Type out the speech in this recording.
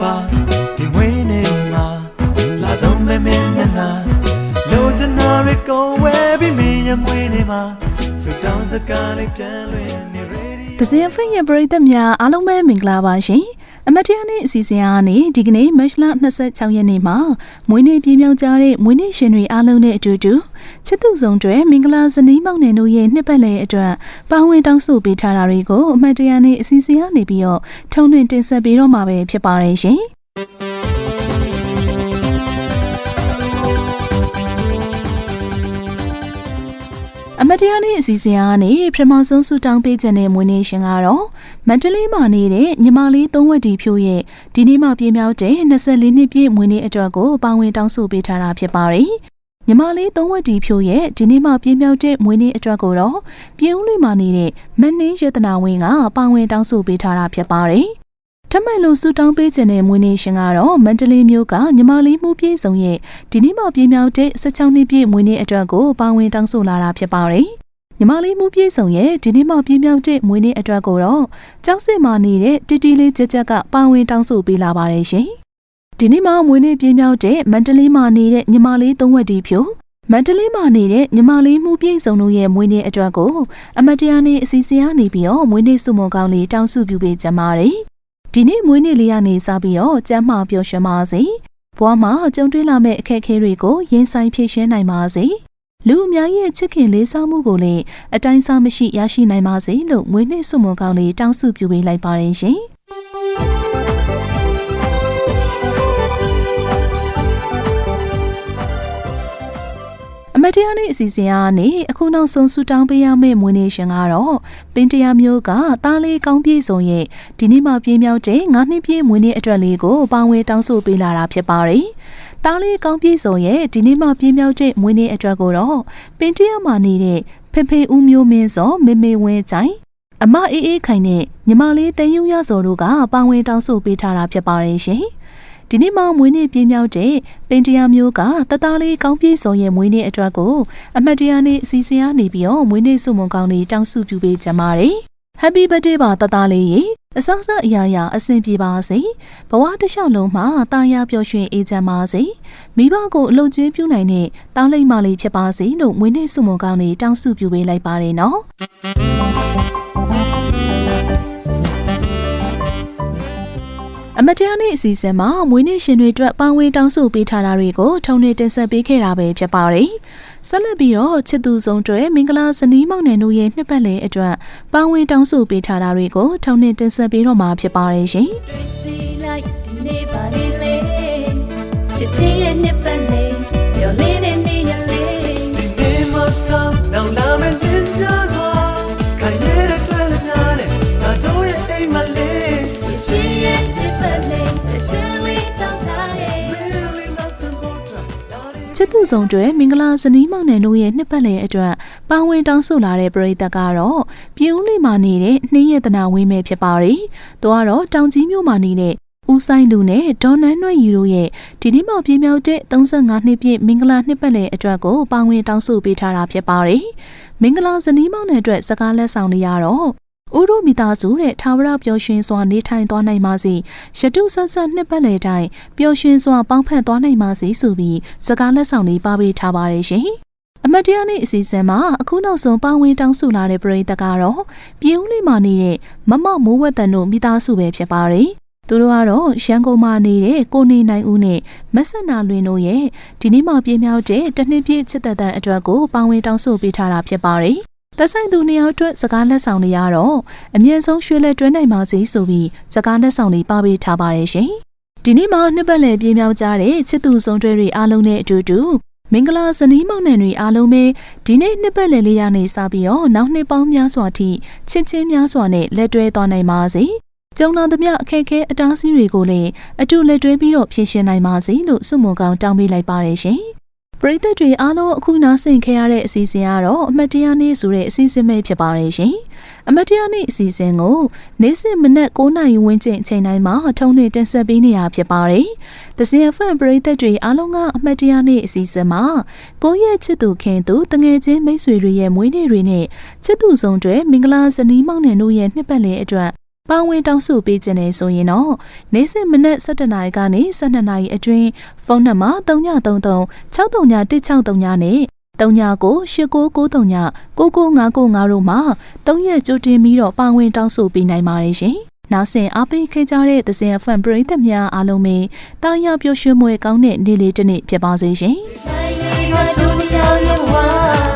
ပါဒီမွေးနေမှာလာဆုံးမဲမဲညနာလိုချင်တာတွေကိုဝဲပြီးမင်းရဲ့မွေးနေမှာစတောင်းစကားလေးပြန်လွင်နေ ready ဒဇင်ဖင်ရဲ့ပရိသတ်များအားလုံးပဲမင်္ဂလာပါရှင် အမတ်တရားနေ့အစီအစဉ်အားနဲ့ဒီကနေ့မတ်လ26ရက်နေ့မှာမွေးနေ့ပြည့်မြောက်ကြတဲ့မွေးနေ့ရှင်တွေအားလုံးနဲ့အတူတူချစ်သူဆောင်တွေမင်္ဂလာဇနီးမောင်နှံတို့ရဲ့နှစ်ပတ်လည်အတွက်ပါဝင်တောင်းဆိုပေးထားတာတွေကိုအမတ်တရားနေ့အစီအစဉ်အားနေပြီးတော့ထုံးထွင်းတင်ဆက်ပေးတော့မှာပဲဖြစ်ပါတယ်ရှင်အမတရားနေ့အစီအစဉ်အားနဲ့ပထမဆုံးဆူတောင်းပေးခြင်းတဲ့မွေးနေ့ရှင်ကတော့ မန္တလေးမှာနေတဲ့ညီမလေးသုံးဝက်တီဖြိုးရဲ့ဒီနေ့မှပြင်းပြောက်တဲ့24နှစ်ပြည့်မွေးနေ့အတွက်ကိုပါဝင်တောင်းဆိုပေးထားတာဖြစ်ပါတယ်။ညီမလေးသုံးဝက်တီဖြိုးရဲ့ဒီနေ့မှပြင်းပြောက်တဲ့မွေးနေ့အတွက်ကိုတော့ပြည်ဦးလွေမှာနေတဲ့မန်းနေရတနာဝင်းကပါဝင်တောင်းဆိုပေးထားတာဖြစ်ပါတယ်။ထမန်လိုဆူတောင်းပေးခြင်းတဲ့မွေးနေ့ရှင်ကတော့မန္တလေးမြို့ကညီမလေးမှုပြေဆောင်ရဲ့ဒီနေ့မှပြင်းပြောက်တဲ့16နှစ်ပြည့်မွေးနေ့အတွက်ကိုပါဝင်တောင်းဆိုလာတာဖြစ်ပါတယ်။ ညီမလေးမှုပြေဆောင်ရဲ့ဒီနေ့မှပြင်းပြောက်တဲ့မွေးနေ့အတွက်ကိုတော့ကျောက်စစ်မှာနေတဲ့တီတီလေးကြက်ကြက်ကပါဝင်တောင်းဆိုပေးလာပါတယ်ရှင်။ဒီနေ့မှမွေးနေ့ပြင်းပြောက်တဲ့မန္တလေးမှာနေတဲ့ညီမလေးသုံးဝက်တီဖြိုမန္တလေးမှာနေတဲ့ညီမလေးမှုပြေဆောင်တို့ရဲ့မွေးနေ့အတွက်ကိုအမတရားနေ့အစီအစဉ်အားနေပြီးတော့မွေးနေ့စုမုံကောင်းလေးတောင်းစုပြုပေးကြပါတယ်။ဒီနေ့မွေးနေ့လေးကနေစပြီးတော့ကျမ်းမာပျော်ရွှင်ပါစေ။ဘဝမှာကြုံတွေ့လာမယ့်အခက်အခဲတွေကိုရင်ဆိုင်ဖြေရှင်းနိုင်ပါစေ။ လူအများရဲ့ချစ်ခင်လေးစားမှုကိုလည်းအတိုင်းစားမရှိရရှိနိုင်ပါစေလို့မွေးနေ့ဆုမွန်ကောင်းလေးတောင်းစုပြုပေးလိုက်ပါတယ်ရှင်။အမတ်တရားနေ့အစီအစဉ်အားနေအခုနောက်ဆုံးဆူတောင်းပေးရမယ့်မွေးနေ့ရှင်ကတော့ပင်တရားမျိုးကသားလေးကောင်းပြေဆုံးရဲ့ဒီနေ့မှပြင်းမြောက်တဲ့ငါးနှစ်ပြည့်မွေးနေ့အတွက်လေးကိုပါဝင်တောင်းဆိုပေးလာတာဖြစ်ပါတယ်။သားလေးကောင်းပြေဆုံးရဲ့ဒီနေ့မှပြင်းမြောက်တဲ့မွေးနေ့အတွက်ကိုတော့ပင်တရားမှာနေတဲ့ဖေဖေဦးမျိုးမင်းစောမေမေဝင်းချိုင်အမအေးအေးခိုင်နဲ့ညီမလေးတန်ယူရစော်တို့ကပါဝင်တောင်းဆိုပေးထားတာဖြစ်ပါတယ်ရှင်။ဒီနေ့မှမွေးနေ့ပြင်းမြောက်တဲ့ပင်တရားမျိုးကတသားလေးကောင်းပြေဆုံးရဲ့မွေးနေ့အတွက်ကိုအမတ်တရားနေ့အစီအစဉ်အားနေပြီးတော့မွေးနေ့စုမုံကောင်းလေးတောင်းစုပြုပေးကြပါတယ်။ Happy birthday ပါတသားလေးရေ အစစအရာရာအဆင်ပြေပါစေဘဝတစ်လျှောက်လုံးမှာတာယာပျော်ရွှင်အေးချမ်းပါစေမိဘကိုအလုပ်ကျွေးပြုနိုင်တဲ့တောင်းလိမ့်မလေးဖြစ်ပါစေလို့မွေးနေ့စုမုံကောင်းလေးတောင်းစုပြုပေးလိုက်ပါတယ်နော် အမတရားနေ့အစီအစဉ်မှာမွေးနေ့ရှင်တွေအတွက်ပါဝင်တောင်းဆိုပေးထားတာတွေကိုထုံနေတင်ဆက်ပေးခဲ့တာပဲဖြစ်ပါတယ်။ဆက်လက်ပြီးတော့ချစ်သူဆုံးတွေမင်္ဂလာဇနီးမောင်နှံတို့ရဲ့နှစ်ပတ်လည်အတွက်ပါဝင်တောင်းဆိုပေးထားတာတွေကိုထုံနေတင်ဆက်ပေးတော့မှာဖြစ်ပါတယ်ရှင်တွေ့စီလိုက်ဒီနေ့ပါလေးလေးချစ်ချင်း ချစ်သူဆုံးတွေမင်္ဂလာဇနီးမောင်နှံတို့ရဲ့နှစ်ပတ်လည်အတွက်ပါဝင်တောင်းဆိုလာတဲ့ပရိသတ်ကတော့ပြည်ဦးလေးမှာနေတဲ့နှင်းရတနာဝင်းပဲဖြစ်ပါတယ်။သူကတော့တောင်ကြီးမြို့မှာနေတဲ့ဦးဆိုင်လူနဲ့ဒေါ်နန်းနွယ်ရီတို့ရဲ့ဒီနေ့မှပြင်းမြောက်တဲ့35နှစ်ပြည့်မင်္ဂလာနှစ်ပတ်လည်အတွက်ကိုပါဝင်တောင်းဆိုပေးထားတာဖြစ်ပါတယ်။မင်္ဂလာဇနီးမောင်နှံအတွက်စကားလက်ဆောင်တွေရတော့ ဥရုမိသားစုတဲ့ထာဝရပျော်ရွှင်စွာနေထိုင်သွားနိုင်ပါစေရတုဆက်ဆက်နှစ်ပတ်လည်တိုင်းပျော်ရွှင်စွာပေါင်းဖက်သွားနိုင်ပါစေဆိုပြီးစကားလက်ဆောင်လေးပါပေးထားပါတယ်ရှင်အမတ်တရားနေ့အစီအစဉ်မှာအခုနောက်ဆုံးပါဝင်တောင်းဆိုလာတဲ့ပရိသတ်ကတော့ပြည်ဦးလေးမှာနေတဲ့မမမိုးဝတ်တန်တို့မိသားစုပဲဖြစ်ပါတယ်သူတို့ကတော့ရန်ကုန်မှာနေတဲ့ကိုနေနိုင်ဦးနဲ့မဆန္နာလွင်တို့ရဲ့ဒီနေ့မှပြင်းမြောက်တဲ့တနှစ်ပြည့်ချစ်သက်တမ်းအတွက်ကိုပါဝင်တောင်းဆိုပေးထားတာဖြစ်ပါတယ် သက်ဆိုင်သူနှစ်ယောက်အတွက်စကားလက်ဆောင်တွေရတော့အမြင့်ဆုံးရွှေလက်တွဲနိုင်ပါစေဆိုပြီးစကားလက်ဆောင်တွေပါပေးထားပါတယ်ရှင်။ဒီနေ့မှာနှစ်ပတ်လည်ပြင်းမြောက်ကြတဲ့ချစ်သူဆုံးတွဲတွေအားလုံးနဲ့အတူတူမင်္ဂလာဇနီးမောင်နှံတွေအားလုံးပဲဒီနေ့နှစ်ပတ်လည်လေးရနေစပြီးတော့နောက်နှစ်ပေါင်းများစွာထိချစ်ချင်းများစွာနဲ့လက်တွဲသွားနိုင်ပါစေ။ကျုံလာသမျှအခက်အခဲအတားအဆီးတွေကိုလည်းအတူလက်တွဲပြီးတော့ဖြေရှင်းနိုင်ပါစေလို့ဆုမွန်ကောင်းတောင်းပေးလိုက်ပါတယ်ရှင်။ ပရိသတ်တွေအားလုံးအခုနားဆင်ခဲ့ရတဲ့အစီအစဉ်ကတော့အမတ်တရားနေ့ဆိုတဲ့အစီအစဉ်ပဲဖြစ်ပါတယ်ရှင်။အမတ်တရားနေ့အစီအစဉ်ကိုနေ့စဉ်မနက်9:00နာရီဝန်းကျင်အချိန်တိုင်းမှာထုံးနေတင်ဆက်ပေးနေရဖြစ်ပါတယ်။သစင်အဖန်ပရိသတ်တွေအားလုံးကအမတ်တရားနေ့အစီအစဉ်မှာကိုယ့်ရဲ့ချစ်သူခင်သူတငယ်ချင်းမိတ်ဆွေတွေရဲ့မွေးနေ့တွေနဲ့ချစ်သူဆောင်တွေမင်္ဂလာဇနီးမောင်နှံတို့ရဲ့နှစ်ပတ်လည်အတွက် ပါဝင်တောင်းဆိုပေးခြင်းနဲ့ဆိုရင်တော့နေ့စဉ်မနက်7:00နာရီကနေ12:00နာရီအတွင်းဖုန်းနံပါတ်3933 6391639နဲ့39989939 9955တို့မှာ3ရက်ကြိုတင်ပြီးတော့ပါဝင်တောင်းဆိုပေးနိုင်ပါတယ်ရှင်။နောက်ဆင်အားပေးခဲ့ကြတဲ့သစင်အဖန်ပရိသတ်များအားလုံးပဲတာယာပျော်ရွှင်မွေကောင်းတဲ့နေ့လေးတစ်နေ့ဖြစ်ပါစေရှင်။တိုင်းလေးကတို့မြောက်ရွာ